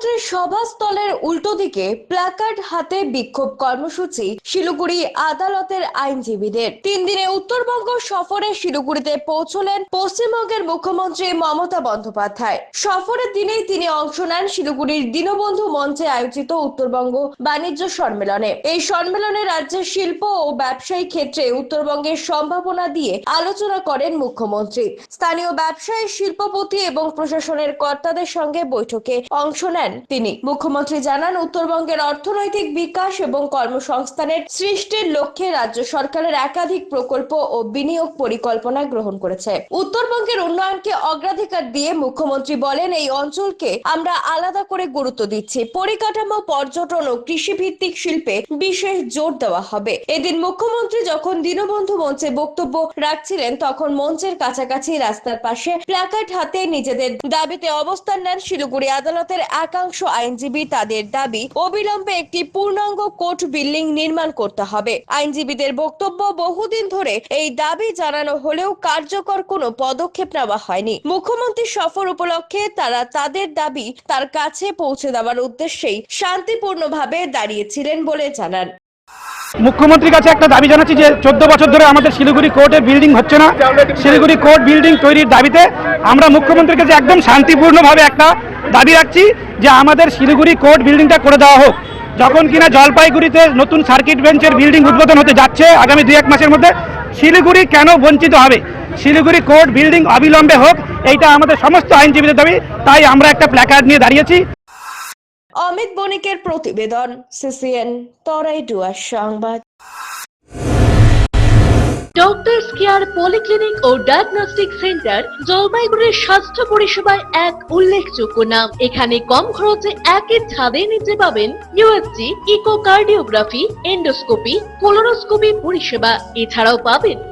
মুখ্যমন্ত্রীর সভাস্থলের উল্টো দিকে প্ল্যাকার্ড হাতে বিক্ষোভ কর্মসূচি শিলিগুড়ি আদালতের আইনজীবীদের। তিন দিনে উত্তরবঙ্গ সফরে শিলিগুড়িতে পৌঁছলেন পশ্চিমবঙ্গের মুখ্যমন্ত্রী মমতা বন্দ্যোপাধ্যায়। সফরের দিনেই তিনি অংশ নেন শিলিগুড়ির দীনবন্ধু মঞ্চে আয়োজিত উত্তরবঙ্গ বাণিজ্য সম্মেলনে। এই সম্মেলনে রাজ্যের শিল্প ও ব্যবসায়ী ক্ষেত্রে উত্তরবঙ্গের সম্ভাবনা দিয়ে আলোচনা করেন মুখ্যমন্ত্রী। স্থানীয় ব্যবসায়ী, শিল্পপতি এবং প্রশাসনের কর্তাদের সঙ্গে বৈঠকে অংশ নেন তিনি। মুখ্যমন্ত্রী জানান, উত্তরবঙ্গের অর্থনৈতিক বিকাশ এবং কর্মসংস্থানের সৃষ্টির লক্ষ্যে রাজ্য সরকারের একাধিক প্রকল্প ও বিনিয়োগ পরিকল্পনা গ্রহণ করেছে। উত্তরবঙ্গের উন্নয়নকে অগ্রাধিকার দিয়ে মুখ্যমন্ত্রী বলেন, এই অঞ্চলকে আমরা আলাদা করে গুরুত্ব দিচ্ছি। পরিকাঠামো, পর্যটন ও কৃষিভিত্তিক শিল্পে বিশেষ জোর দেওয়া হবে। এদিন মুখ্যমন্ত্রী যখন দীনবন্ধু মঞ্চে বক্তব্য রাখছিলেন, তখন মঞ্চের কাছাকাছি রাস্তার পাশে প্ল্যাকার্ড হাতে নিজেদের দাবিতে অবস্থান নেন শিলিগুড়ি আদালতের একাংশ আইনজীবী তাদের দাবি, অবিলম্বে একটি পূর্ণাঙ্গ কোর্ট বিল্ডিং নির্মাণ করতে হবে। আইনজীবীদের বক্তব্য বহুদিন ধরে এই দাবি জানানো হলেও কার্যকর কোনো পদক্ষেপ নেওয়া হয়নি। মুখ্যমন্ত্রী সফর উপলক্ষে তারা তাদের দাবি তার কাছে পৌঁছে দেওয়ার উদ্দেশ্যেই শান্তিপূর্ণভাবে দাঁড়িয়েছিলেন বলে জানান। মুখ্যমন্ত্রীর কাছে একটা দাবি জানাচ্ছি যে চোদ্দ বছর ধরে আমাদের শিলিগুড়ি কোর্টের বিল্ডিং হচ্ছে না। শিলিগুড়ি কোর্ট বিল্ডিং তৈরির দাবিতে আমরা মুখ্যমন্ত্রীর কাছে একদম শান্তিপূর্ণভাবে একটা দাবি রাখছি যে আমাদের শিলিগুড়ি কোর্ট বিল্ডিংটা করে দেওয়া হোক। যখন কিনা জলপাইগুড়িতে নতুন সার্কিট বেঞ্চের বিল্ডিং উদ্বোধন হতে যাচ্ছে আগামী দুই এক মাসের মধ্যে, শিলিগুড়ি কেন বঞ্চিত হবে? শিলিগুড়ি কোর্ট বিল্ডিং অবিলম্বে হোক, এইটা আমাদের সমস্ত আইনজীবীদের দাবি, তাই আমরা একটা প্ল্যাকার্ড নিয়ে দাঁড়িয়েছি। অমিত বণিকের প্রতিবেদন, সিসিএন, তরাই ডুয়ার সংবাদ। ডক্টরস কেয়ার পলিক্লিনিক ও ডায়াগনস্টিক সেন্টার জলপাইগুড়ির স্বাস্থ্য পরিষেবায় এক উল্লেখযোগ্য নাম। এখানে কম খরচে একের ছাদে নিতে পাবেন ইউএসজি ইকোকার্ডিওগ্রাফি এন্ডোস্কোপি কোলোনোস্কোপি পরিষেবা। এছাড়াও পাবেন